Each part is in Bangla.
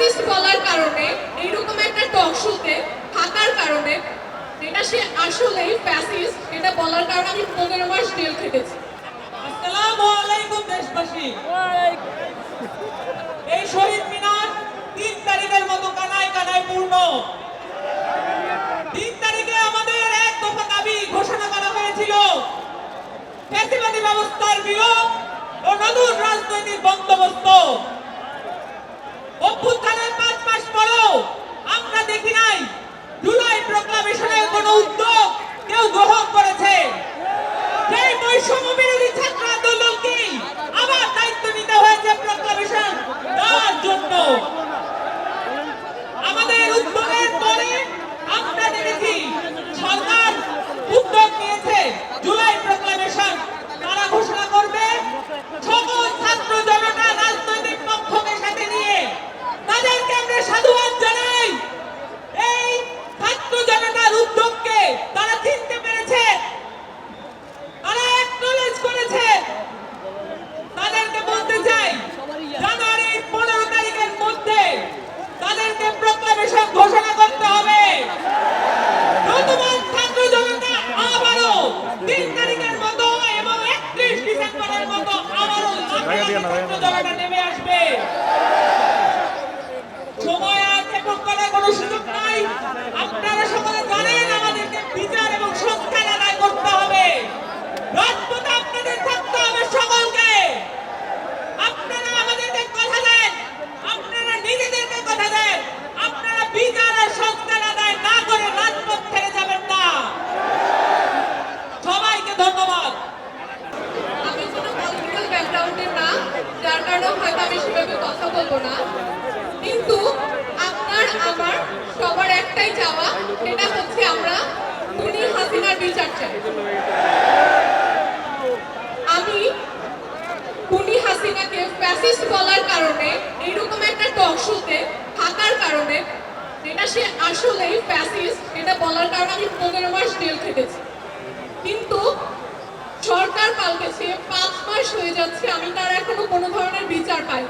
ফ্যাসিস্ট বলার কারণে এইরকম একটা টক শোতে থাকার কারণে এটা সে আসলেই ফ্যাসিস্ট এটা বলার কারণে আমি পনেরো মাস জেল খেটেছি। আসসালামু আলাইকুম দেশবাসী। এই শহীদ মিনার তিন তারিখের মতো কানায় কানায় পূর্ণ। তিন তারিখে আমাদের এক দফা দাবি ঘোষণা করা হয়েছিল। ফ্যাসিবাদী ব্যবস্থার বিলোপ ও নতুন রাজনৈতিক দোহ নেমে আসবে কারণে হয়তো আমি সেভাবে কথা বলব না, কিন্তু আপনার, আমার সবার একটাই চাওয়া, সেটা হচ্ছে আমরা খুনি হাসিনার বিচার চাই। আমি খুনি হাসিনাকে ফ্যাসিস্ট বলার কারণে, এইরকম একটা টক শোতে থাকার কারণে এটা সে আসলেই ফ্যাসিস্ট এটা বলার কারণে আমি পনেরো মাস জেল খেটেছি কিন্তু সরকার পাল্টেছে পাঁচ মাস হয়ে যাচ্ছে, আমি তার এখনও কোনো ধরনের বিচার পাই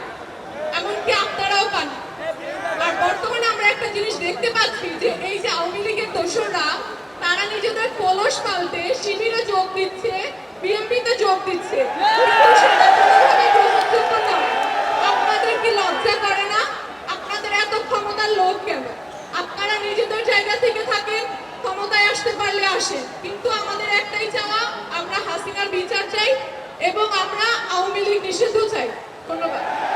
এমনকি আপনারাও পান আর বর্তমানে আমরা একটা জিনিস দেখতে পাচ্ছি যে এই যে আওয়ামী লীগের দোসররা, তারা নিজেদের কলস পাল্টে শিবিরে যোগ দিচ্ছে, বিএনপিতে যোগ দিচ্ছে। আপনাদের কি লজ্জা করে না? আপনাদের এত ক্ষমতার লোক কেন? আপনারা নিজেদের জায়গা থেকে থাকেন, ক্ষমতায় আসতে পারলে আসেন। কিন্তু আমাদের একটাই চাওয়া, আমরা আওয়ামী লীগ নিষিদ্ধ চাই ধন্যবাদ।